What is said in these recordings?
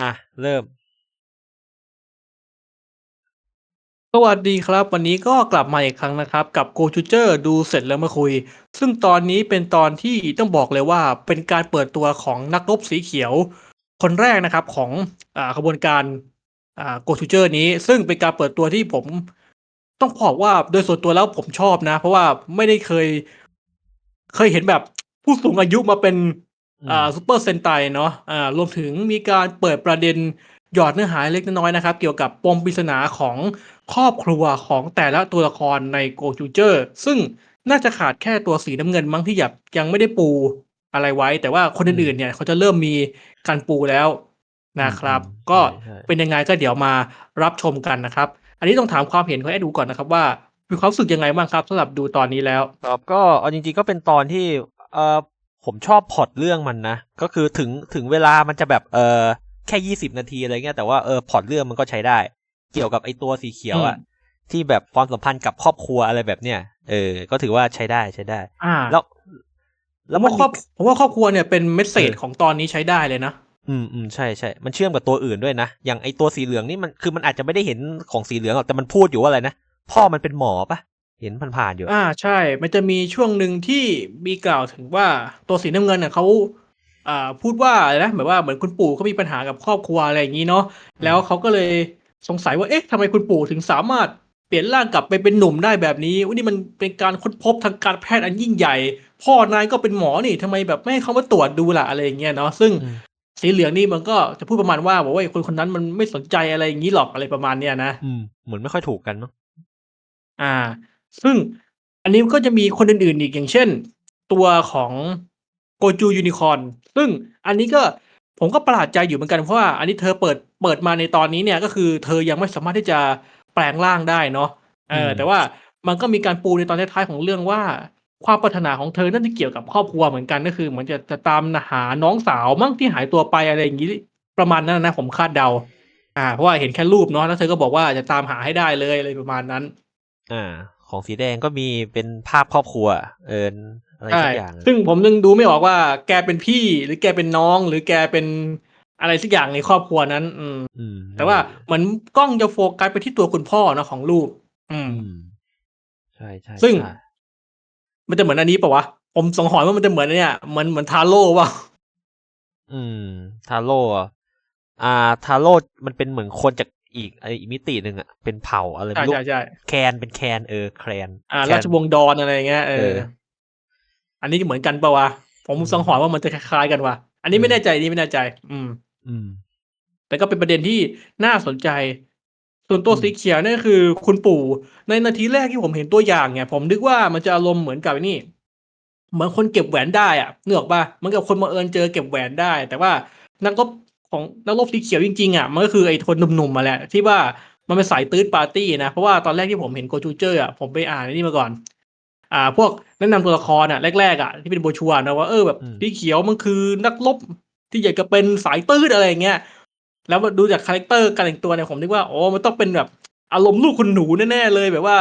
อะ เริ่ม สวัสดีครับ วันนี้ก็กลับมาอีกครั้งนะครับ กับ Go Future ดูเสร็จแล้วมาคุย ซึ่งตอนนี้เป็นตอนที่ต้องบอกเลยว่าเป็นการเปิดตัวของนักรบสีเขียว คนแรกนะครับของอ่าขบวนการอ่า Go Future นี้ ซึ่งเป็นการเปิดตัวที่ผม ต้องบอกว่าโดยส่วนตัวแล้วผมชอบนะ เพราะว่าไม่ได้เคย เคยเห็นแบบผู้สูงอายุมาเป็น อืมอ่าซูเปอร์เซนไตเนาะอ่ารวมถึงมีการเปิดประเด็นหยอดเนื้อหาเล็กน้อยนะครับ เกี่ยวกับปมปริศนาของครอบครัวของแต่ละตัวละครใน Go f u t u r e ซึ่งน่าจะขาดแค่ตัวสีน้ำเงินมั้งที่แบบยังไม่ได้ปูอะไรไว้ แต่ว่าคนอื่นๆเนี่ยเขาจะเริ่มมีการปูแล้วนะครับอืมก็ใช่ใช่เป็นยังไงก็เดี๋ยวมารับชมกันนะครับ อันนี้ต้องถามความเห็นของแอดดูก่อนนะครับว่ามีความรู้สึกยังไงบ้างครับสำหรับดูตอนนี้แล้วครับก็เอาจริงๆก็เป็นตอนที่เออ ผมชอบพล็อตเรื่องมันนะ ก็คือถึงถึงเวลามันจะแบบเออแค่ยี่สิบนาทีอะไรเงี้ยแต่ว่าเออพล็อตเรื่องมันก็ใช้ได้ เกี่ยวกับไอตัวสีเขียวอะอืมที่แบบความสัมพันธ์กับครอบครัวอะไรแบบเนี้ยเออ ก็ถือว่าใช้ได้ใช้ได้อ่าแล้วผแล้วมมัว่านครอบผมว่าครอบครัวเนี่ยเป็นเมสเซจเออของตอนนี้ใช้ได้เลยนะอืมอืมใช่ใช่มันเชื่อมกับตัวอื่นด้วยนะ อย่างไอตัวสีเหลืองนี่มันคือมันอาจจะไม่ได้เห็นของสีเหลืองหรอกแต่มันพูดอยู่ว่าอะไรนะพ่อมันเป็นหมอปะ เห็นผ่านๆอยู่ อ่าใช่ มันจะมีช่วงหนึ่งที่มีกล่าวถึงว่าตัวสีน้ำเงินเน่ะเขาอ่าพูดว่าอะไรนะแบบว่าเหมือนคุณปู่เขามีปัญหากับครอบครัวอะไรอย่างนี้เนาะแล้วเขาก็เลยสงสัยว่าเอ๊ะทำไมคุณปู่ถึงสามารถเปลี่ยนร่างกลับไปเป็นหนุ่มได้แบบนี้วันนี้มันเป็นการค้นพบทางการแพทย์อันยิ่งใหญ่ พ่อนายก็เป็นหมอนี่ทำไมแบบไม่ให้เขามาตรวจดูล่ะอะไรอย่างเงี้ยเนาะซึ่งอืมสีเหลืองนี่มันก็จะพูดประมาณว่าบอกว่าไอ้คนคนนั้นมันไม่สนใจอะไรอย่างนี้หรอกอะไรประมาณเนี้ยนะอืมเหมือนไม่ค่อยถูกกันเนาะอ่า ซึ่งอันนี้ก็จะมีคนอื่นๆอีกอย่างเช่น ตัวของโกจูยูนิคอนซึ่งอันนี้ก็ผมก็ประหลาดใจอยู่เหมือนกันเพราะว่าอันนี้เธอเปิดเปิดมาในตอนนี้เนี่ยก็คือเธอยังไม่สามารถที่จะแปลงร่างได้เนาะเอออืมแต่ว่ามันก็มีการปูในตอนท้ายๆของเรื่องว่า ความปรารถนาของเธอนั่นที่เกี่ยวกับครอบครัวเหมือนกันก็คือเหมือนจะจะตามหาน้องสาวมั่งที่หายตัวไปอะไรอย่างนี้ประมาณนั้นนะผมคาดเดา อ่า เพราะว่าเห็นแค่รูปเนาะแล้วเธอก็บอกว่าจะตามหาให้ได้เลยอะไรประมาณนั้น อ่า ของสีแดงก็มีเป็นภาพครอบครัว เอินอะไรใช่สักอย่าง ซึ่งผมยังดูไม่ออกว่าแกเป็นพี่หรือแกเป็นน้อง หรือแกเป็นอะไรสักอย่างในครอบครัวนั้น อืมอืมแต่ว่าเหมือนกล้องจะโฟกัสไปที่ตัวคุณพ่อเนอะของลูกอืมอืมใช่ใช่ซึ่งใช่มันจะเหมือนอันนี้ปะวะผมสังหรณ์ว่ามันจะเหมือนอันเนี่ยเหมือนเหมือนทาโร่ว่ะอืม ทาโร่อะอ่า ทาโร่มันเป็นเหมือนคนจาก อีกไออีกมิติหนึ่งอะเป็นเผ่าอะไรใช่ไม่รู้ใช่ใช่แคนเป็นแคนเออแคนอ่าแคนราชวงศ์ดอนอะไรอย่างเงี้ยเอเอออ อันนี้เหมือนกันปะวะผมอืมสังหรณ์ว่ามันจะคล้ายๆกันว่ะอันนี้อืมไม่แน่ใจอันนี่ไม่แน่ใจ อืม อืม แต่ก็เป็นประเด็นที่น่าสนใจ ส่วนตัวอืมสีเขียวเนี่ยก็คือ คุณปู่ ในนาทีแรกที่ผมเห็นตัวอย่างเนี่ยผมนึกว่ามันจะอารมณ์เหมือนกับไอ้นี่เหมือนคนเก็บแหวนได้อะนึกออกปะเหมือนกับคนมาเอิญเจอเก็บแหวนได้ แต่ว่านักรบ ของนักรบสีเขียวจริงๆอะมันก็คือไอ้คนหนุ่มๆมาแหละที่ว่ามันเป็นสายตื้ดปาร์ตี้นะ เพราะว่าตอนแรกที่ผมเห็นโกจูเจอร์อะผมไปอ่านไอ้นี่มาก่อน อ่า พวกแนะนำตัวละครอะแรกๆอะที่เป็นโบรชัวร์นะว่าเออแบบอืมสีเขียวมันคือนักรบที่อยากจะเป็นสายตื้ดอะไรอย่างเงี้ยแล้วดูจากคาแรคเตอร์การแต่งตัวเนี่ยผมนึกว่าโอ้มันต้องเป็นแบบอารมณ์ลูกคุณหนูแน่ๆเลยแบบว่า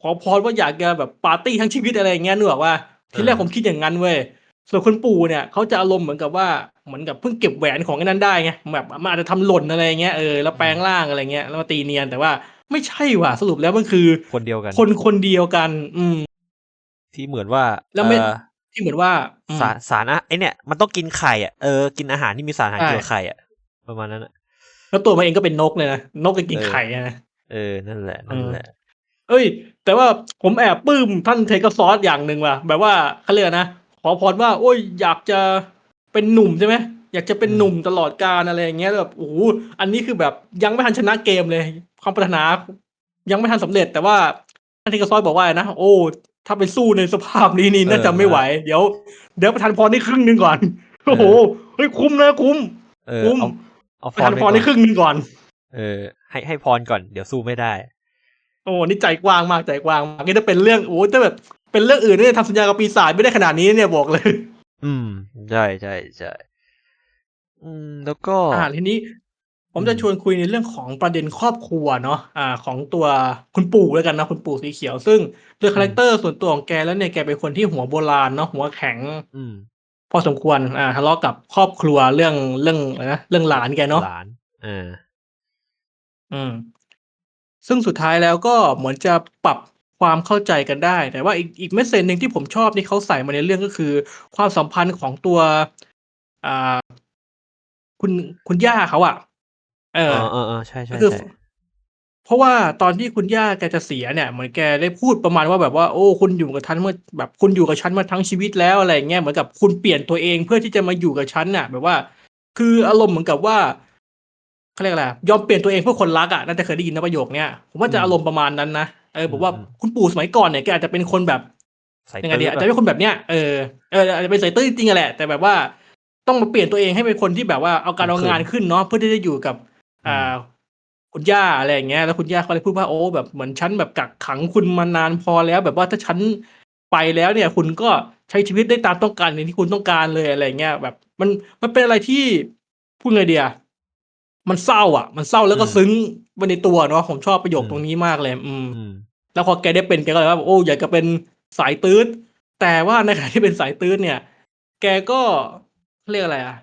ขอพรว่าอยากจะแบบปาร์ตี้ทั้งชีวิตอะไรอย่างเงี้ยนึกออกว่าทีแรกเออผมคิดอย่างนั้นเว้ย ส่วนคุณปู่เนี่ยเขาจะอารมณ์เหมือนกับว่าเหมือนกับเพิ่งเก็บแหวนของไอ้นั้นได้ไงแบบมันอาจจะทำหล่นอะไรอย่างเงี้ยเออแล้วแปลงร่างอะไรเงี้ยแล้วมาตีเนียนแต่ว่าไม่ใช่ว่ะสรุปแล้วมันคือคนเดียวกัน คนคนเดียวกัน อืม ที่เหมือนว่าแล้วไม่เอ่อที่เหมือนว่าอืม สารสารอะไอเนี่ยมันต้องกินไข่อะเออกินอาหารที่มีสารอาหารใช่ เกี่ยวกับไข่อะประมาณนั้นอะ แล้วตัวมันเองก็เป็นนกเลยนะนกก็กินเออ ไข่อะนะ เออนั่นแหละนั่นแหละ เอ้ย แต่ว่าผมแอบปลื้มท่านเทกซอสอย่างหนึ่งว่ะแบบว่าเขาเรียกนะข อพรว่า โอ้ยอยากจะเป็นหนุ่มใช่ไหมอยากจะเป็นอืมหนุ่มตลอดกาลอะไรอย่างเงี้ยแบบโอ้โหอันนี้คือแบบยังไม่ทันชนะเกมเลย ความปรารถนา ยังไม่ทันสำเร็จ แต่ว่าท่านเทกซอสบอกว่านะโอ้ ถ้าไปสู้ในสภาพนี้นี่น่าจะไม่ไหว เดี๋ยวเดี๋ยวประทานพรได้ครึ่งหนึ่งก่อนโอ้โหเฮ้ยคุ้มนะคุ้มเออคุ้มเอาเอาปพระทารนไปพรได้คก่อนรึ่งหนึ่งก่อน เออ ให้ให้พรก่อนเดี๋ยวสู้ไม่ได้โอ้นี่ใจกว้างมากใจกว้างมากนี่ถ้าเป็นเรื่องโอ้ถ้าแบบ เป็นเรื่องอื่นเนี่ยทำสัญญากับปีศาจไม่ได้ขนาดนี้เนี่ยบอกเลย อืมใช่ใช่ใช่อืม แล้วก็อ่าทีนี้ ผมจะอืมชวนคุยในเรื่องของประเด็นครอบครัวเนาะอ่า ของตัวคุณปู่แล้วกันนะคุณปู่สีเขียว ซึ่งโดยคาแรคเตอร์ส่วนตัวของแกแล้วเนี่ยแกเป็นคนที่หัวโบราณเนาะหัวแข็ง อืม พอสมควร อ่าทะเลาะกับครอบครัวเรื่องเรื่องอะไรนะเรื่องหลานแกเนาะหลานเอออืมซึ่งสุดท้ายแล้วก็เหมือนจะปรับ ความเข้าใจกันได้ แต่ว่าอีกอีกเมสเซจหนึ่งที่ผมชอบที่เขาใส่มาในเรื่องก็คือ ความสัมพันธ์ของตัวอ่าคุณคุณย่าเขาอะเอเอออเออเออใช่ก็ใช่คือใช่เพราะว่าตอนที่คุณย่าแกจะเสียเนี่ยเหมือนแกได้พูดประมาณว่าแบบว่าโอ้คุณอยู่กับฉันเมื่อแบบคุณอยู่กับฉันมาทั้งชีวิตแล้วอะไรอย่างเงี้ยเหมือนกับคุณเปลี่ยนตัวเองเพื่อที่จะมาอยู่กับฉันน่ะ แบบว่า คืออารมณ์เหมือนกับว่าเขาเรียกอะไรยอมเปลี่ยนตัวเองเพื่อคนรักอะน่าจะเคยได้ยินนะประโยคเนี้ยผมว่าจะอารมณ์ประมาณนั้นนะ เออผมว่าคุณปู่สมัยก่อนเนี่ยแกอาจจะเป็นคนแบบใส่ยังไงตื้ดีออาจจะเป็นคนแบบเนี้ยเออเอออาจจะเป็นสายตื้อจริงๆอะแหละ แต่แบบว่าต้องมาเปลี่ยนตัวเองให้เป็นคนที่แบบว่าเอาการเอางานขึ้นเนาะเพื่อที่จะอยู่กับ อ่า คุณย่าอะไรอย่างเงี้ยแล้วคุณย่าเขาเลยพูดว่าโอ้แบบเหมือนฉันแบบกักขังคุณมานานพอแล้ว แบบว่าถ้าฉันไปแล้วเนี่ย คุณก็ใช้ชีวิตได้ตามต้องการในที่คุณต้องการเลยอะไรอย่างเงี้ยแบบ มันมันเป็นอะไรที่พูดไงเดียมันเศร้าอะ มันเศร้าแล้วก็ซึ้ง ไปในตัวเนาะผมชอบประโยคตรงนี้มากเลยอืมอืม แล้วพอแกได้เป็นแกก็เลยว่าโอ้อยากจะเป็นสายตื้ดแต่ว่าในขณะที่เป็นสายตื้ดเนี่ย แกก็เรียกอะไรอะ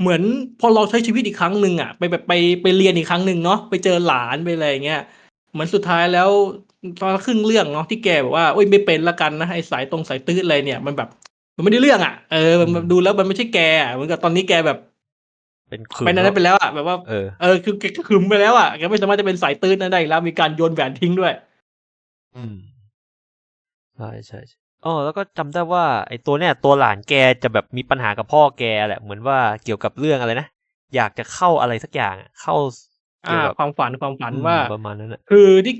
เหมือนพอเราใช้ชีวิตอีกครั้งหนึ่งอะไปแบบไปไปเรียนอีกครั้งหนึ่งเนาะไปเจอหลานไปอะไรอย่างเงี้ยเหมือนสุดท้ายแล้วตอนครึ่งเรื่องเนาะที่แกบอกว่าโอ้ยไม่เป็นละกันนะไอ้สายตรงสายตื้ดอะไรเนี่ย มันแบบ มันไม่ได้เรื่องอะเออมันมันดูแล้วมันไม่ใช่แกอะเหมือนกับตอนนี้แกแบบ เป็นขืนไปนั้นไปแล้วอะแบบว่าเออเออคือแกก็ขึมไปแล้วอะแกไม่สามารถจะเป็นสายตื้นนั้นได้อีกแล้วมีการโยนแหวนทิ้งด้วย อืมใช่ใช่ใช่อ๋อแล้วก็จำได้ว่าไอ้ตัวเนี้ยตัวหลานแกจะแบบมีปัญหากับพ่อแกแหละเหมือนว่าเกี่ยวกับเรื่องอะไรนะอยากจะเข้าอะไรสักอย่างอะเข้าเกี่อ่ายวกับความฝันความฝันอืมว่าประมาณนั้นแหละคือที่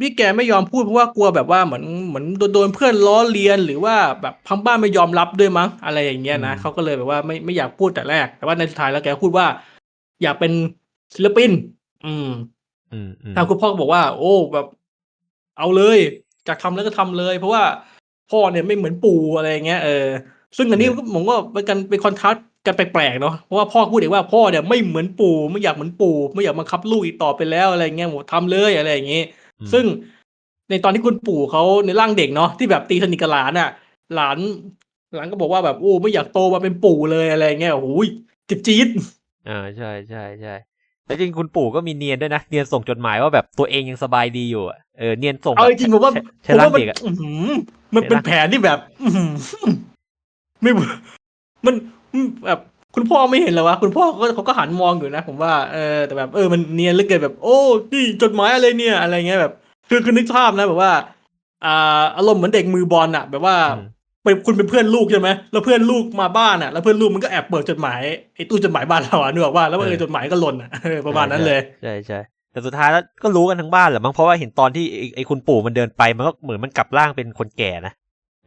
ที่แกไม่ยอมพูดเพราะว่ากลัวแบบว่าเหมือนเหมือนโดนโดนเพื่อนล้อเลียนหรือว่าแบบพังบ้านไม่ยอมรับด้วยมั้งอะไรอย่างเงี้ยนะเขาก็เลยแบบว่าไม่ไม่อยากพูดแต่แรก แต่ว่าในสุดท้ายแล้วแกพูดว่า อยากเป็นศิลปิน อืมอืมอืมทางคุณพ่อก็บอกว่า โอ้แบบ เอาเลยอยากทำแล้วก็ทำเลย เพราะว่าพ่อเนี่ยไม่เหมือนปู่อะไรอย่างเงี้ยเออซึ่งอันนี้ก็ผมว่าเป็นกันเป็นคอนทราสต์กันแปลกๆเนาะเพราะว่าพ่อพูดเองว่าพ่อเนี่ยไม่เหมือนปู่ไม่อยากเหมือนปู่ไม่อยากบังคับลูกอีกต่อไปแล้วอะไรเงี้ยผมทำเลยอะไรอย่างเงี้ยอืม ซึ่งในตอนที่คุณปู่เขาในร่างเด็กเนาะที่แบบตีสนิทกับหลานอะ หลานหลานก็บอกว่าแบบโอ้ไม่อยากโตมาเป็นปู่เลยอะไรเงี้ยโอ้ยจิบจี๊ดอ่าใช่ใช่ใช่แต่จริงคุณปู่ก็มีเนียนด้วยนะเนียนส่งจดหมายว่าแบบตัวเองยังสบายดีอยู่อะเออเนียนส่งเอาแบบจริงๆผมว่าใช้ผใช้มร่างว่ามันเด็กอะอื้อหือมันเป็นใช่ปะแผนที่แบบอื้อหือไม่มันแบบ คุณพ่อไม่เห็นเหรอวะคุณพ่อเขาก็เขาก็หันมองอยู่นะ ผมว่าเออแต่แบบเออมันเนียนเหลือเกินแบบ โอ้นี่จดหมายอะไรเนี่ย อะไรเงี้ยแบบ คือคือนึกภาพนะแบบว่า อ่าอารมณ์เหมือนเด็กมือบอลอะแบบว่าอืมเป็นคุณเป็นเพื่อนลูกใช่ไหมแล้วเพื่อนลูกมาบ้านอะ แล้วเพื่อนลูกมันก็แอบเปิดจดหมายไอ้ตู้จดหมายบ้านเราอะนึกออกว่าแล้วเออจดหมายก็หล่นอะเออประมาณนั้นเลยใช่ใช่แต่สุดท้ายแล้วก็รู้กันทั้งบ้านแหละมั้งเพราะว่าเห็นตอนที่ไอ้ไอ้คุณปู่มันเดินไปมันก็เหมือนมันกลับร่างเป็นคนแก่นะ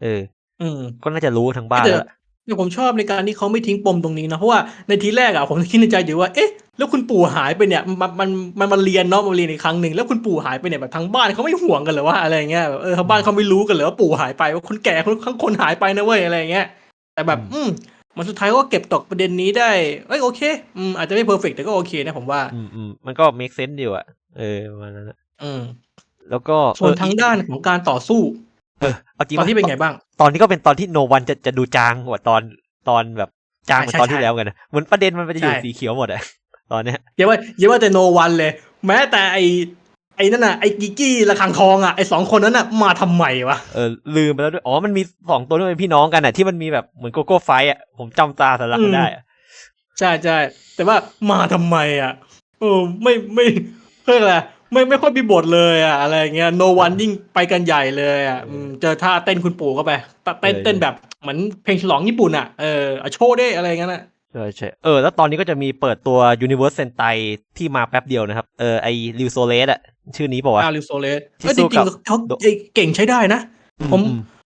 เออ อืมก็น่าจะรู้ทั้งบ้านแต่แล้วล่ะ แต่ผมชอบในการที่เขาไม่ทิ้งปมตรงนี้นะ เพราะว่าในทีแรกอะผมคิดในใจอยู่ว่า เอ๊ะ แล้วคุณปู่หายไปเนี่ย มันมันมันมาเรียนเนาะมาเรียนอีกครั้งหนึ่งแล้วคุณปู่หายไปเนี่ยแบบทั้งบ้านเขาไม่ห่วงกันเหรอว่าอะไรเงี้ยแบบเออทั้งบ้านเขาไม่รู้กันเหรอว่าปู่หายไปว่าคนแก่คนทั้งคนหายไปนะเว้ยอะไรเงี้ย แต่แบบ อืมมันสุดท้ายก็เก็บตกประเด็นนี้ได้เอ้ยโอเค อืมอาจจะไม่เพอร์เฟกแต่ก็โอเคนะผมว่า อืมอืมมันก็ make sense ดีอะเออประมาณนั้นนะอืมแล้วก็ส่วนเออทางอีกด้านของการต่อสู้ เออเอาจริงตอนที่เป็นว่าไงบ้าง ตอนนี้ก็เป็นตอนที่โนวันจะจะดูจางกว่าตอนตอนแบบจางกว่าใช่ตอนที่ใช่แล้วกันนะเหมือนประเด็นมันจะอยู่ใช่สีเขียวหมดอะตอนเนี้ยอย่าว่าอย่าว่าแต่โนวันเลย แม้แต่ไอไอ้นั่นน่ะไอ้กิกกี้ระคังทองอะไอ้สองคนนั้นน่ะมาทำไมวะเออลืมไปแล้วด้วยอ๋อมันมีสองตัวที่เป็นพี่น้องกันอะที่มันมีแบบเหมือนโกโก้ไฟท์อะผมจำตาสลักอืมได้อะใช่ใช่แต่ว่ามาทำไมอะเออไม่ไม่เพื่ออะไร ไม่ไม่ค่อยมีบทเลยอะอะไรเงี้ยโนวันยิ่งไปกันใหญ่เลยอะอืมเจอท่าเต้นคุณปู่เข้าไปเต้นเต้นแบบเหมือนเพลงฉลองญี่ปุ่นอะเออเอาโชว์ได้อะไรเงี้ยนะใช่ใช่เออ แล้วตอนนี้ก็จะมีเปิดตัว Universe Sentai ที่มาแป๊บเดียวนะครับ เออไอริวโซเลสอะ ชื่อนี้บอกว่าอาริวโซเลสที่เออจสู้ริกังบๆเขาเก่งใช้ได้นะ ผม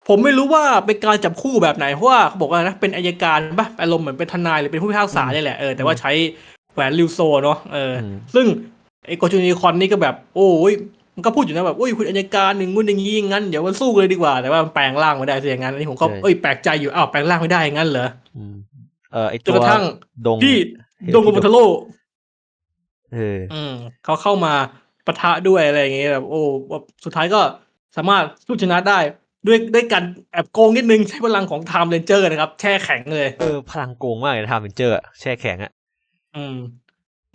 ผมไม่รู้ว่าเป็นการจับคู่แบบไหน เพราะว่าเขาบอกว่านะ เป็นอายการป่ะอารมณ์เหมือนเป็นทนายหรือเป็นผู้พิพากษาเนี่ยแหละเออแต่ว่าใช้แหวนริวโซเนาะเอออมซึ่ง ไอ้โกจูนิคอนนี่ก็แบบ โอ้ยมันก็พูดอยู่นะแบบโอ้ยคุณอายการหนึ่งงุ่นอย่างงี้งั้นเดี๋ยวมันสู้เลยดีกว่าแต่ว่ามันแปลงร่างไม่ได้สิอย่างนั้นอันนี้ผมก็เอ้ยแปลกใจอยู่อ้าวแปลงร่างไม่ได้งั้นเหรออืมเออไอจตันวกระทั่งดงที่เฮลดงโกโมทาโร่เออ อืมเขาเข้ามาปะทะด้วยอะไรอย่างเงี้ยแบบโอ้แบบสุดท้ายก็สามารถสู้ชนะได้ด้วยด้วยการแอบโกงนิดนึงใช้พลังของไทม์เรนเจอร์นะครับแช่แข็งเลย เออพลังโกงมากเลยทำเป็นเจอร์แช่แข็งอะอืม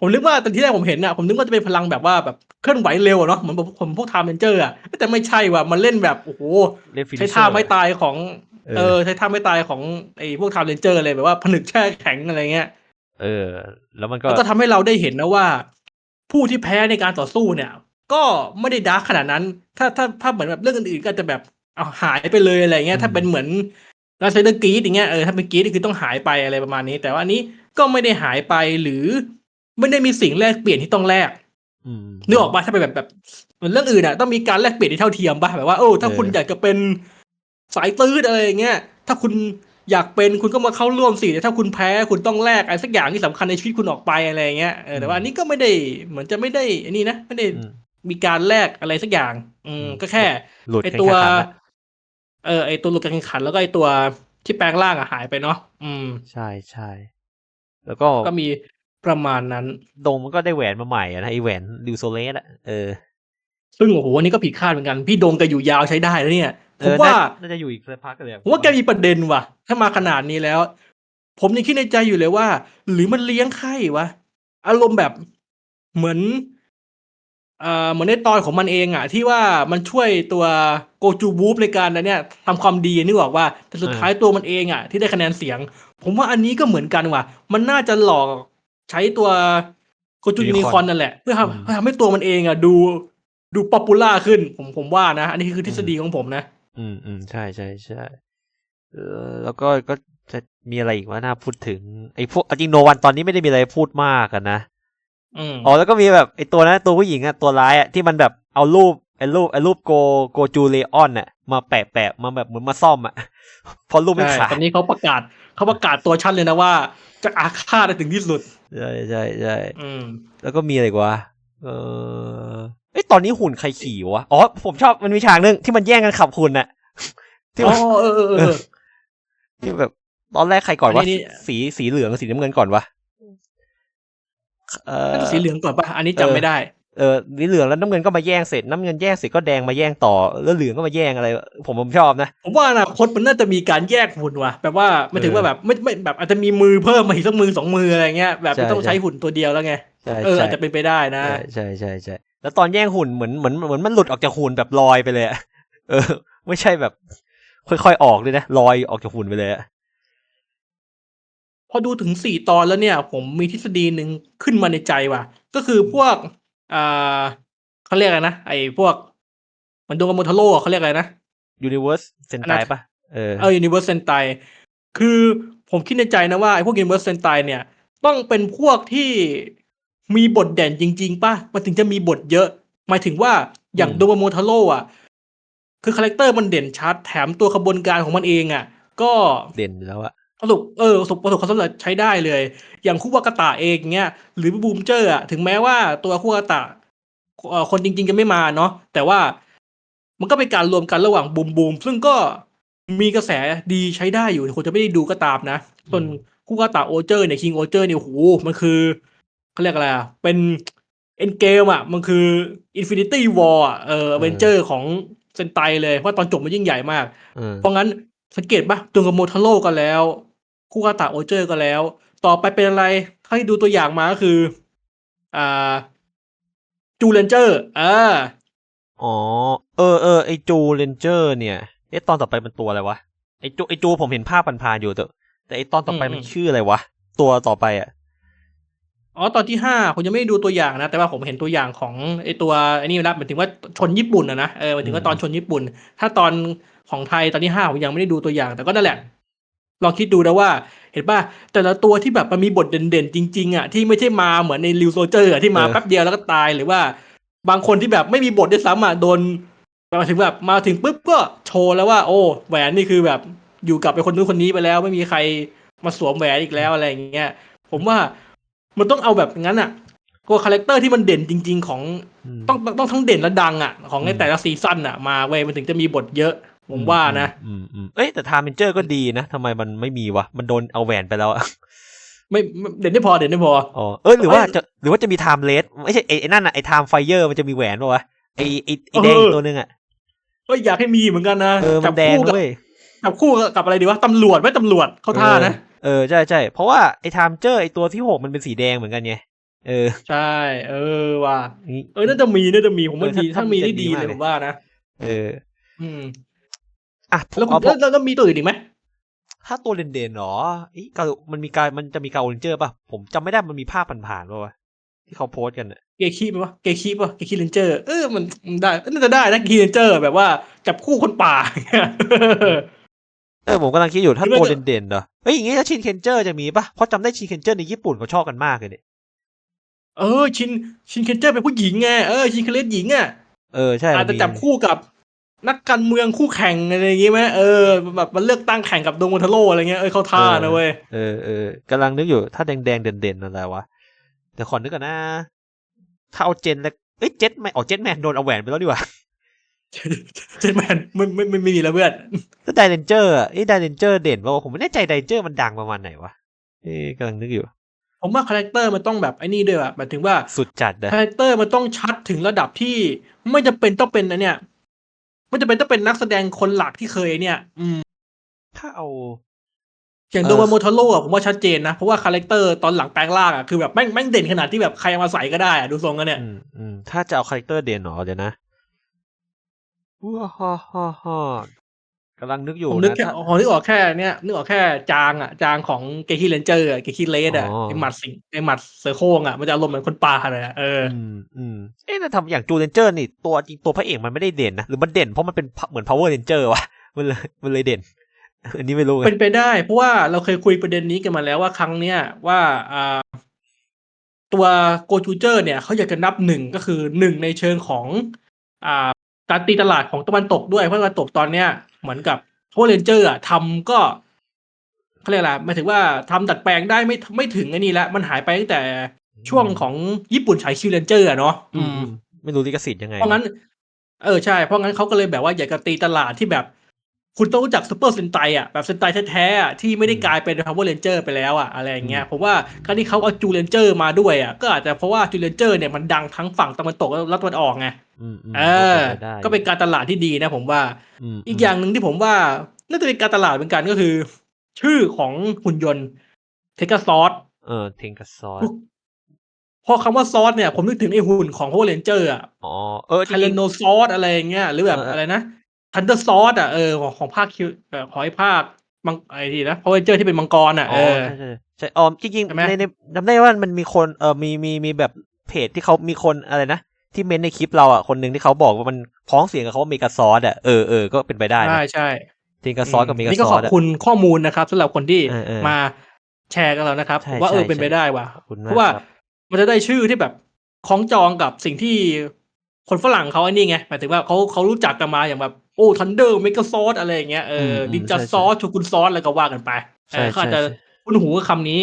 ผมนึกว่าตอนที่แรกผมเห็นอะผมนึกว่าจะเป็นพลังแบบว่าแบบเคลื่อนไหวเร็วอะเนาะเหมือนแบบผมพวกไทม์เรนเจอร์อะแต่ไม่ใช่ว่ะมันเล่นแบบโอ้โหเล่นฟินิใช้ชท่าไม่ตายของเออเออใช้ท่าไม่ตายของไอ้พวกไทม์เรนเจอร์เลยแบบว่าผนึกแช่แข็งอะไรเงี้ยเออ แล้วมันก็แล้วก็ทำให้เราได้เห็นนะว่า ผู้ที่แพ้ในการต่อสู้เนี่ย ก็ไม่ได้ดาร์กขนาดนั้น ถ้าถ้าถ้าเหมือนแบบเรื่องอื่นๆก็อาจจะแบบเอาหายไปเลยอะไรเงี้ยถ้าเป็นเหมือนลาเซเดอร์กรีดอย่างเงี้ยเออถ้าเป็นกรีดนี่คือต้องหายไปอะไรประมาณนี้ แต่ว่าอันนี้ก็ไม่ได้หายไปหรือ ไม่ได้มีสิ่งแลกเปลี่ยนที่ต้องแลกอืมนึกออกป่ะถ้าเป็นแบบแบบเหมือนเรื่องอื่นอะต้องมีการแลกเปลี่ยนที่เท่าเทียมป่ะแบบว่าโอ้ถ้าเออคุณอยากจะเป็นสายตื้ดอะไรอย่างเงี้ยถ้าคุณอยากเป็นคุณก็มาเข้าร่วมสิแต่ถ้าคุณแพ้คุณต้องแลกอะไรสักอย่างที่สำคัญในชีวิตคุณออกไปอะไรอย่างเงี้ยเออแต่ว่าอันนี้ก็ไม่ได้เหมือนจะไม่ได้อันนี้นะไม่ได้อืมมีการแลกอะไรสักอย่าง อืมอืมก็แค่หลุดไอแค่ตัวแค่ขันอะเออไอตัวหลุดการแข่งขัน แล้วก็ไอตัวที่แปลงร่างอะหายไปเนาะอืม ใช่ใช่แล้วก็ก็มี ประมาณนั้นดงมันก็ได้แหวนมาใหม่อะนะไอแหวนลิวโซเลสอะเออ ซึ่งโอ้โหอันนี้ก็ผิดคาดเหมือนกัน พี่โดงแกอยู่ยาวใช้ได้แล้วเนี่ยเอผมอว่าน่าจะอยู่อีกสักพักเลยอะผมว่าแกมีประเด็นว่ะ ถ้ามาขนาดนี้แล้ว ผมยังคิดในใจอยู่เลยว่า หรือมันเลี้ยงไข่วะ อารมณ์แบบเหมือนเอ่อเหมือนในตอนของมันเองอะที่ว่ามันช่วยตัวโกจูบูฟในการนะเนี่ยทำความดีนึกออกว่าแต่สุดท้ายตัวมันเองอะที่ได้คะแนนเสียง ผมว่าอันนี้ก็เหมือนกันว่ะ มันน่าจะหลอก ใช้ตัวโกจูยูนิคอนนั่นแหละ เพื่อทำเพื่อทำให้ตัวมันเองอะดูดูป๊อปปูล่าขึ้น ผมผมว่านะ อันนี้คือทฤษฎีของผมนะ อืมอืมใช่ใช่ใช่เออแล้วก็ก็จะมีอะไรอีกว่าน่าพูดถึงไอ้พวกเอาจริงโนวันตอนนี้ไม่ได้มีอะไรพูดมากกันนะอืมอ๋อแล้วก็มีแบบไอ้ตัวนั้นตัวผู้หญิงอะตัวร้ายอะที่มันแบบเอารูปไอ้รูปไอ้รูปโกโกจูเลออนอะมาแปะแปะมาแบบเหมือนมาซ่อมอะพอรูปไม่ใช่ขาดตอนนี้เขาประกาศ เขาประกาศตัวชัดเลยนะว่า จะอาฆาตถึงที่สุดใช่ใช่ใช่อืมแล้วก็มีอะไรอีกวะเออเอ้ยตอนนี้หุ่นใครขี่วะอ๋อผมชอบมันมีฉากนึงที่มันแย่งกันขับหุ่นอะที่อ๋มัอนเออเออเออที่แบบตอนแรกใครก่อนวะอันนี้สีสีเหลืองกับสีน้ำเงินก่อนวะเออน่าจะสีเหลืองก่อนป่ะอันนี้จำไม่ได้ เออสีเหลืองแล้วน้ำเงินก็มาแย่งเสร็จน้ำเงินแย่งเสร็จก็แดงมาแย่งต่อแล้วเหลืองก็มาแย่งอะไร ผมผมชอบนะ ผมว่าอนาคตมันน่าจะมีการแยกหุ่นว่ะแบบว่าไม่ถึงเออว่าแบบไม่ไม่แบบอาจจะมีมือเพิ่มมาอีกสักมือสองมืออะไรเงี้ยแบบไม่ใช่ต้องใช่ใช้หุ่นตัวเดียวแล้วไงใช่เออใช่อาจจะเป็นไปได้นะใช่ใช่ใช่ใช่แล้วตอนแย่งหุ่นเหมือนเหมือนเหมือนมันหลุดออกจากหุ่นแบบลอยไปเลยอะเออ ไม่ใช่แบบ ค่อยๆออกเลยนะลอยออกจากหุ่นไปเลยอะพอดูถึงสี่ตอนแล้วเนี่ย ผมมีทฤษฎีหนึ่งขึ้นมาในใจว่ะ ก็คือพวก อ่าเขาเรียกอะไรนะไอ้พวก มันโดนกับโมโทโร่เขาเรียกอะไรนะยูนิเวอร์สเซนไตปะเออเออ Universe Sentai คือผมคิดในใจนะว่าไอ้พวก Universe Sentai เนี่ย ต้องเป็นพวกที่มีบทเด่นจริง ๆป่ะมันถึงจะมีบทเยอะ หมายถึงว่าอย่างอืมโดโมโทโร่อะ คือคาแรคเตอร์มันเด่นชัด แถมตัวขบวนการของมันเองอะ ก็เด่นอยู่แล้วอะ ประสบเออประสบประสบความสำเร็จใช้ได้เลย อย่างคุวากาตะเองเงี้ยหรือบูมเจอร์อะถึงแม้ว่าตัวคุวากาตะเอ่อคนจริงๆจะไม่มาเนาะแต่ว่ามันก็เป็นการรวมกันระหว่างบูมบูมซึ่งก็มีกระแสดีใช้ได้อยู่คนจะไม่ได้ดูก็ตามนะส่วนคุวากาตะโอเจอร์เนี่ยคิงโอเจอร์เนี่ยโหมันคือเขาเรียกอะไรอะเป็นเอ็นเกมอะมันคืออินฟินิตี้วอร์อะเออเวนเจอร์ของเซนไตเลยเพราะตอนจบมันยิ่งใหญ่มากเออเพราะงั้นสังเกตปะตัวกับโมทาโร่ก็แล้ว คู่กาตะโอเจอร์ก็แล้ว ต่อไปเป็นอะไรถ้าให้ดูตัวอย่างมาก็คืออ่าจูเลนเจอร์อ่าอ๋อ เออเออไอจูเรนเจอร์เนี่ยเอ๊ะตอนต่อไปมันตัวอะไรวะไอจูไอจูผมเห็นภาพผ่านๆอยู่แต่แต่ไอตอนต่อไปมันชื่ออะไรวะ ตัวต่อไปอะอ๋อตอนที่ห้าผมยังไม่ได้ดูตัวอย่างนะ แต่ว่าผมเห็นตัวอย่างของไอตัวไอ้นี่นะหมายถึงว่าชนญี่ปุ่นอะนะเออหมายถึงว่าตอนชนญี่ปุ่น ถ้าตอนของไทยตอนที่ห้าผมยังไม่ได้ดูตัวอย่าง แต่ก็นั่นแหละ ลองคิดดูนะว่า เห็นป่ะแต่ละตัวที่แบบมันมีบทเด่นๆ จริง ๆอะที่ไม่ใช่มาเหมือนในริวโซเจอร์ที่มาแป๊บเดียวแล้วก็ตายหรือว่า บางคนที่แบบไม่มีบทด้วยซ้ำอะโดนมาถึงแบบมาถึงปุ๊บก็โชว์แล้วว่า โอ้แหวนนี่คือแบบอยู่กับไปคนนู้นคนนี้ไปแล้ว ไม่มีใครมาสวมแหวนอีกแล้วอะไรอย่างเงี้ยผมว่ามันต้องเอาแบบงั้นอะตัวคาแรคเตอร์ที่มันเด่นจริง ๆ ของมต้องต้องต้องทั้งเด่นและดังอะ ของในอืมแต่ละซีซั่นอะมาเว้ยมันถึงจะมีบทเยอะ ผมว่านะอืมอืมเอ้ยแต่ทาร์เมนเจอร์ก็ดีนะทำไมมันไม่มีวะ มันโดนเอาแหวนไปแล้วอะไม่ไม่เด่นไม่พอเด่นไม่พออ๋อเอ้ยหรือว่าเอ้ยจะหรือว่าจะมีไทม์เลสไม่ใช่ไอ้ไอ้นั่นอะไอ้ไทม์ไฟเออร์มันจะมีแหวนปะวะไอ้ไอ้ไอ้แดงเอออีกตัวนึงอะเอ้ยอยากให้มีเหมือนกันนะเออมันแดงคู่กับเว้ยจับคู่กับอะไรดีวะตำรวจไม่ตำรวจเข้าท่านะเออใช่ใช่เพราะว่าไอ้ไทม์เจอร์ไอ้ตัวที่หกมันเป็นสีแดงเหมือนกันไงเออ ใช่ เออว่ะนี่เออน่าจะมีน่าจะมีผมว่าเออถ้าดีถ้ามีได้ถ้ามีดีจะดีเลยมากเลยผมว่านะเออ อืม อะแล้วเอาแล้วแล้วแล้วมีตัวอื่นอีกไหมถ้าตัวเด่นๆหรอเอ้ยกามันมีการมันจะมีการโอเรนเจอร์ป่ะ ผมจำไม่ได้มันมีภาพผ่านๆป่ะวะที่เขาโพสต์กันน่ะเกคีปะวะเกคีปะเกคีเรนเจอร์เออมันมันได้น่าจะได้นะเกคีเรนเจอร์ แบบว่าจับคู่คนป่าอย่างเงี้ยเออผมกำลังคิดอยู่ถ้าคิดว่าตัวจะเด่นๆเหรอเฮ้ยอย่างงี้ถ้าชินเคนเจอร์จะมีป่ะเพราะจำได้ชินเคนเจอร์ในญี่ปุ่นเขาชอบกันมากเลยเนี่ยเออชินชินเคนเจอร์เป็นผู้หญิงไงเออชินเคเลสหญิงอะเออใช่อาจจะมันมีจับคู่กับ นักการเมืองคู่แข่งอะไรอย่างงี้ไหมเออแบบมันเลือกตั้งแข่งกับโดมอนทาโร่อะไรเงี้ยเออเข้าท่านะเว้ยเออเออกำลังนึกอยู่ถ้าแดงๆเด่นๆอะไรวะเดี๋ยวขอนึกก่อนนะถ้าเอาเจนแล้วเอ้ยเจ็ตไม่ออกเจ็ตแมนโดนเอาแหวนไปแล้วดีกว่าเจนแมนไม่ไม่ไม่ไม่มีแล้วเพื่อนถ้าไดเรนเจอร์อะไอ้ไดเรนเจอร์เด่นป่าวะผมไม่แน่ใจไดเรนเจอร์มันดังประมาณไหนวะเอ้กำลังนึกอยู่ผมว่าคาแรคเตอร์มันต้องแบบไอ้นี่ด้วยว่ะหมายถึงว่าสุดจัดนะคาแรคเตอร์มันต้องชัดถึงระดับที่ไม่จำเป็นต้องเป็นนะเนี่ย ไม่จำเป็นต้องเป็นนักแสดงคนหลักที่เคยเนี่ย อืม ถ้าเอาอย่างเออโดมาโมโทโร่อะผมว่าชัดเจนนะ เพราะว่าคาแรคเตอร์ตอนหลังแปลงร่างอะคือแบบแม่งแม่งเด่นขนาดที่แบบใครเอามาใส่ก็ได้อะดูทรงกันเนี่ยอืมอืมถ้าจะเอาคาแรคเตอร์เด่นหรอเดี๋ยวนะว้าฮ่าฮ่าฮ่า กำลังนึกอยู่ผมนึกนะแค่ถ้าอ๋อนึกออกแค่เนี่ยนึกออกแค่จางอะจางของเกคิเลนเจอร์เกคิเลสอะอ๋อ ไอหมัดสิงไอหมัดเสือโคร่งอะมันจะอารมณ์เหมือนคนป่าเลยอะเอออืมอืมเอ๊ะแต่ทำอย่างจูเลนเจอร์นี่ตัวจริงตัวพระเอกมันไม่ได้เด่นนะ หรือมันเด่นเพราะมันเป็นเหมือน power ranger วะมันเลยมันเลยเด่น อันนี้ไม่รู้ไงเป็นไปได้ เพราะว่าเราเคยคุยประเด็นนี้กันมาแล้วว่าครั้งเนี้ยว่าอ่าตัวโกจูเจอร์เนี่ยเขาอยากจะนับหนึ่งก็คือหนึ่งในเชิงของอ่า การตีตลาดของตะวันตกด้วยเพราะตะวันตกตอนเนี้ยเหมือนกับพวกเรนเจอร์อะทำก็เขาเรียกอะไรหมายถึงว่าทำดัดแปลงได้ไม่ไม่ถึงไอ้นี่ละมันหายไปตั้งแต่ช่วงของญี่ปุ่นฉายคิวเรนเจอร์อะเนาะอืมอืม ไม่รู้ลิขสิทธิ์ยังไง เพราะงั้น เออใช่ เพราะงั้นเขาก็เลยแบบว่าอยากจะตีตลาดที่แบบ คุณต้องรู้จักซูเปอร์เซนไตอะแบบเซนไตแท้ๆอะที่ไม่ได้กลายเป็นพาวเวอร์เรนเจอร์ไปแล้วอะอะไรอย่างเงี้ยผมว่าการที่เขาเอาจูเรนเจอร์มาด้วยอะก็อาจจะเพราะว่าจูเรนเจอร์เนี่ยมันดังทั้งฝั่งตะวันตกและตะวันออกไงอืมอืม เออก็เป็นไปได้ก็เป็นการตลาดที่ดีนะผมว่ามอีกอย่างหนึ่งที่ผมว่าน่าจะเป็นการตลาดเหมือนกันก็คือ ชื่อของหุ่นยนต์เทกาซอสเออเทงกับซอสพอคำว่าซอสเนี่ยผมนึกถึงไอ้หุ่นของพวกเรนเจอร์อะอ๋อเออจไทเลริงโนซอสอะไรอย่างเงี้ยหรือแบบเออเออออะไรนะทันเดอร์ซอสอะเออของของภาคคิวเอ่อของไอ้ภาคมังไอ้ที่นะพาวเวอร์เจอร์ที่เป็นมังกรอะๆอ๋เอออใช่ใช่ใช่อ๋อจริงใช่ไหมๆในในจำได้ว่ามันมีคนเออมีมีมีแบบเพจที่เขามีคนอะไรนะ ที่เมนในคลิปเราอะคนหนึ่งที่เขาบอกว่ามันพ้องเสียงกับเขาว่าเมกาซอสอะเออเออก็เป็นไปได้นะใช่ใช่เทงกับซอสกับเมกานี่ซก็อขอสบอะคุณข้อมูลนะครับสำหรับคนที่เออเออมาแชร์กันแล้วนะครับใช่ว่าเออใช่เป็นไปได้ว่ะขอบคุณเพมากราะว่าครับมันจะได้ชื่อที่แบบคล้องจองกับสิ่งที่คนฝรั่งเขาไอ้นี่ไงหมายถึงว่าเขาเขารู้จักกันมาอย่างแบบโอ้ทันเดอร์เมกาซอสอะไรอย่างเงี้ยเออดินจาซอสชูกุนซอสอะไรก็ว่ากันไปเอใช่อเขาอาจใช่จะใช่คุ้นหูกับคำนี้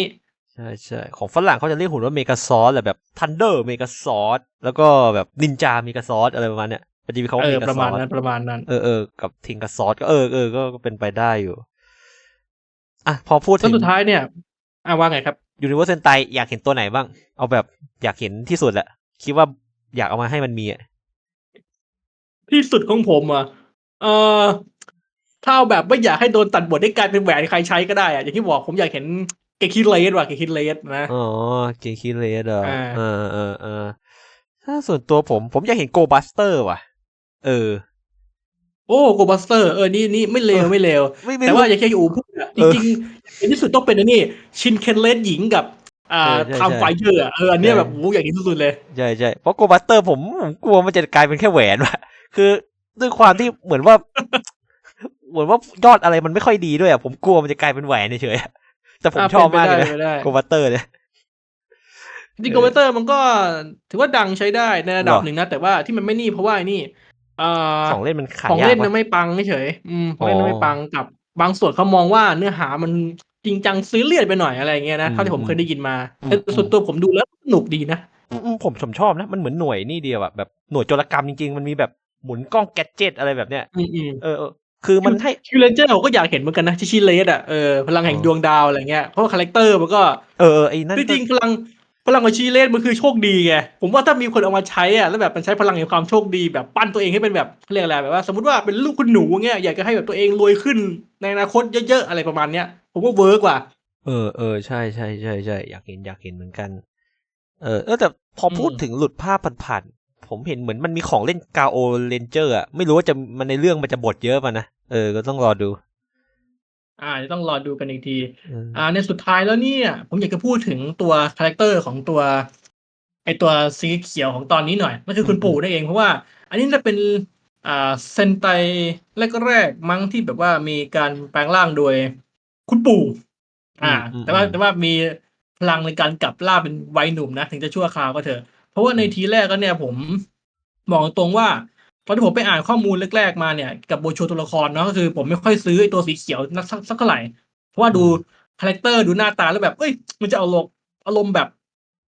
ใช่ใช่ของฝรั่งเขาจะเรียกหุ่นว่าเมกาซอสแหละแบบทันเดอร์เมกาซอสแล้วก็แบบนินจาเมกาซอสอะไรประมาณเนี้ยมันจะมีเขาเอเมอกาประซมาอณสนั้นประมาณนั้นเออเออกับทิงกับซอสก็เออเออก็ก็เป็นไปได้อยู่อะพอพูดแล้ถึวงสุดท้ายเนี่ยอ่าว่าไงครับยูนิเวอร์ n ซนไตอยากเห็นตัวไหนบ้าง เอาแบบอยากเห็นที่สุดแหละคิดว่าอยากเอามาให้มันมีอะที่สุดของผมอะเออถ้าเอาแบบไม่อยากให้โดนตัดบทได้กลายเป็นแหวนใครใช้ก็ได้อะอย่างที่บอกผมอยากเห็น เกคิเลสว่ะเกคิเลสนะ อ๋อเกคิเลสเหรออ่าเออเออเออถ้าส่วนตัวผมผมอยากเห็นโกบัสเตอร์ว่ะ เออ โอ้โกบัสเตอร์เออนี่นี่ไม่เลวไม่เลวไม่ไม่แต่รู้ว่าอย่างที่อูพูดอะจเออริงๆในที่สุดต้องเป็นอันนี้ชินเคนเลสหญิงกับอ่าใช่ใช่ไทม์ไฟเยอร์อะเอออันเนี้ยใช่แบบโอ้อยากเห็นสุดๆเลยใช่ใช่เพราะโกบัสเตอร์ผมผมกลัวมันจะกลายเป็นแค่แหวนว่ะคือด้วยความที่เหมือนว่า เหมือนว่ายอดอะไรมันไม่ค่อยดีด้วยอะผมกลัวมันจะกลายเป็นแหวนเฉยๆอะ แต่ผมอะชอบมากเป็เลนยไปนะได้โกบัสเตอร์เนี่ยจริงๆโกบัสเตอร์มันก็ถือว่าดังใช้ได้ในระดับหรอหนึ่งนะ แต่ว่าที่มันไม่นี่เพราะว่าไอ้นี่อ่าของเล่นมันขายของยากเล่นว่ะมันไม่ปังเฉยๆอืมของเล่นอ๋มัอนไม่ปังกับบางส่วนเขามองว่าเนื้อหามันจริงจังซื้อเลียดไปหน่อยอะไรอย่างเงี้ยนะอืมเท่าที่ผมเคยได้ยินมาอืมแต่ส่วนตัวผมดูแล้วสนุกดีนะอืมอืมผมผมชอบนะ มันเหมือนหน่วยนี่เดียวอะแบบหน่วยโจรกรรมจริงๆ มันมีแบบหมุนกล้องแกดเจิตอะไรแบบเนี้ยอืมอืมเออเออ คือมันให้คิวเลนเจอร์ผมก็อยากเห็นเหมือนกันนะชิชิเลสอะเออพลังแห่งอ๋อดวงดาวอะไรเงี้ยเพราะว่าคาแรคเตอร์มันก็เออเออไอ้นั่นจก็ริงๆพลังพลังของชีเลนมันคือโชคดีไงผมว่าถ้ามีคนเอามาใช้อะแล้วแบบมันใช้พลังแห่งความโชคดีแบบปั้นตัวเองให้เป็นแบบเขาเรียกอะไรแบบว่า สมมติว่าเป็นลูกคุณหนูเงี้ยอยากจะให้แบบตัวเองรวยขึ้นในอนาคตเยอะๆอะไรประมาณเนี้ยผมว่าเวิร์กว่ะเออเออใช่ใช่ใช่ใช่อยากเห็นอยากเห็นเหมือนกัน เออเออแต่พอพูดอืมถึงหลุดภาพผ่านๆผมเห็นเหมือนมันมีของเล่นกาโอเรนเจอร์อะไม่รู้ว่าจะมันในเรื่องมันจะบทเยอะป่ะนะ เออ ก็ต้องรอดู อ่าจะต้องรอดูกันอีกทีเอออ่า ในสุดท้ายแล้วเนี่ย ผมอยากจะพูดถึงตัวคาแรคเตอร์ของตัว ไอตัวสีเขียวของตอนนี้หน่อยนั่นคือคุณปู่นั่นเองเพราะว่า อันนี้จะเป็นอ่าเซนไตแรกๆมั้งที่แบบว่ามีการแปลงร่างโดย คุณปู่ อ่า แต่ว่าแต่ว่ามีพลังในการกลับล่างเป็นวัยหนุ่มนะ ถึงจะชั่วคราวก็เถอะเพราะว่าในทีแรกก็เนี่ยผมบอกตรงว่า ตอนที่ผมไปอ่านข้อมูลแรกๆมาเนี่ยกับโบรชัวร์ตัวละครเนาะก็คือผมไม่ค่อยซื้อไอ้ตัวสีเขียวนักสักสักเท่าไหร่เพราะว่าดูคาแรคเตอร์ดูหน้าตาแล้วแบบเอ้ย มันจะเอาลกอารมณ์แบบ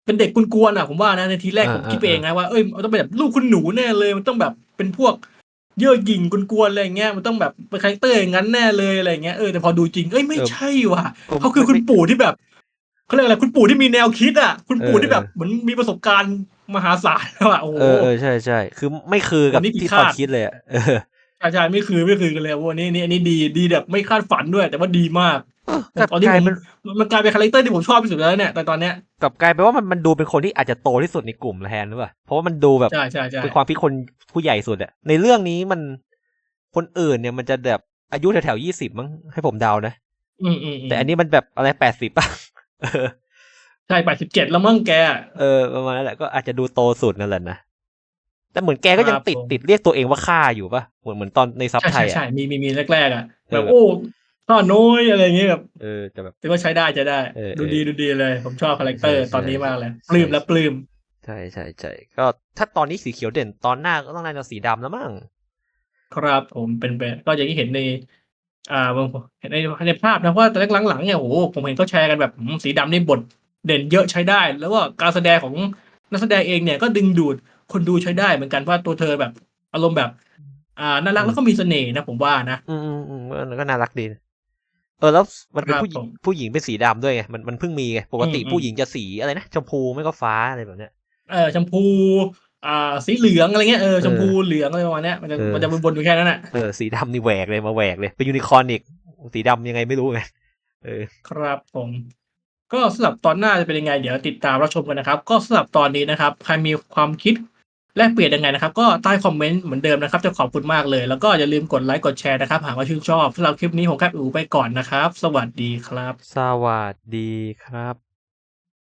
เป็นเด็กกวนๆอะผมว่านะในทีแรกผมคิดไปเองนะว่าเอ้ยมันต้องเป็นแบบลูกคุณหนูแน่เลย มันต้องแบบเป็นพวกเย่อหยิ่งกวนๆอะไรอย่างเงี้ยมันต้องแบบเป็นคาแรคเตอร์อย่างนั้นแน่เลยอะไรอย่างเงี้ยเออแต่พอดูจริงเอ้ยไม่ใช่ว่ะผมเขาคือคุณปู่ที่แบบเขาเรียกอะไรคุณปู่ที่มีแนวคิดอะ คุณปู่เออที่แบบเหมือนมีประสบการณ์ มหาศาลแล้วอะโอ้โห เออเออใช่ใช่คือไม่คือกับวันนี้ผิดที่คาดตอนคิดเลยอะเออใช่ใช่ไม่คือไม่คือกันเลยวันนี้นี่อันนี้ดีดีแบบไม่คาดฝันด้วย แต่ว่าดีมาก กลับตอนนี้กลายผมเป็นมันกลายเป็นคาแรคเตอร์ที่ผมชอบที่สุดแล้วเนี่ยแต่ตอนเนี้ยกลับกลายเป็นว่ามันมันดูเป็นคนที่อาจจะโตที่สุดในกลุ่มแทนหรือเปล่าเพราะว่ามันดูแบบ ใช่ใช่ใช่เป็นความคิดคนผู้ใหญ่สุดอะในเรื่องนี้มันคนอื่นเนี่ยมันจะแบบอายุแถวๆยี่สิบมั้งให้ผมเดานะ อืมอืมมแต่อันนี้มันแบบอะไรแปดสิบป่ะเออ ใช่แปดสิบเจ็ดแล้วมั้งแก เออประมาณนั้นแหละก็อาจจะดูโตสุดนั่นแหละนะแต่เหมือนแกก็ยังครับติดผมติดเรียกตัวเองว่าข้าอยู่ป่ะเหมือนเหมือนตอนในซับใช่ไทใช่ยใช่อะมีมีมีแรกๆอะเออแบบโอ้ข้าน้อยอะไรอย่างเงี้ยแบบเออแต่แบบถือว่าใช้ได้ใช้ได้เออดูเออดีดูดีเลย ผมชอบคาแรคเตอร์ใช่ใช่ตอนนี้มากเลยใช่ปลื้มและปลื้มใช่ใช่ใช่ก็ถ้าตอนนี้สีเขียวเด่นตอนหน้าก็ต้องน่าจะสีดำแล้วมั้งครับผมเป็นไปก็อย่างที่เห็นใน อ่าเห็นในในภาพนะเพราะว่าแต่หลังๆเนี่ยโอ้โหผมเห็นเขาแชร์กันแบบอืมสีดำนี่บท เด่นเยอะใช้ได้ แล้วก็การแสดงของนักแสดงเองเนี่ยก็ดึงดูดคนดูใช้ได้เหมือนกันเพราะว่าตัวเธอแบบอารมณ์แบบ อ่าน่ารักแล้วก็มีเสน่ห์นะผมว่านะอืมอืมอืมก็ก็น่ารักดีนะเออแล้วมันเป็นครับผู้หญิผงมผู้หญิงเป็นสีดำด้วยไงมันมันเพิ่งมีไงปกติอืมผู้หญิงจะสีอะไรนะชมพูไม่ก็ฟ้าอะไรแบบเนี้ยเออชมพูอ่าสีเหลืองอะไรเงี้ยเออเออชมพูเหลืองอะไรประมาณเนี้ยมันจะเออมันจะวนๆอยู่แค่นั้นแหละเออสีดำนี่แหวกเลยมาแหวกเลยเป็นยูนิคอร์นอีกสีดำยังไงไม่รู้ไงเออ ครับผม ก็สำหรับตอนหน้าจะเป็นยังไง เดี๋ยวติดตามรับชมกันนะครับ ก็สำหรับตอนนี้นะครับ ใครมีความคิดแลกเปลี่ยนยังไงนะครับ ก็ใต้คอมเมนต์เหมือนเดิมนะครับ จะขอบคุณมากเลย แล้วก็อย่าลืมกดไลค์กดแชร์นะครับ หากว่าชื่นชอบสำหรับคลิปนี้ผมแคปอูไปก่อนนะครับ สวัสดีครับ สวัสดีครับ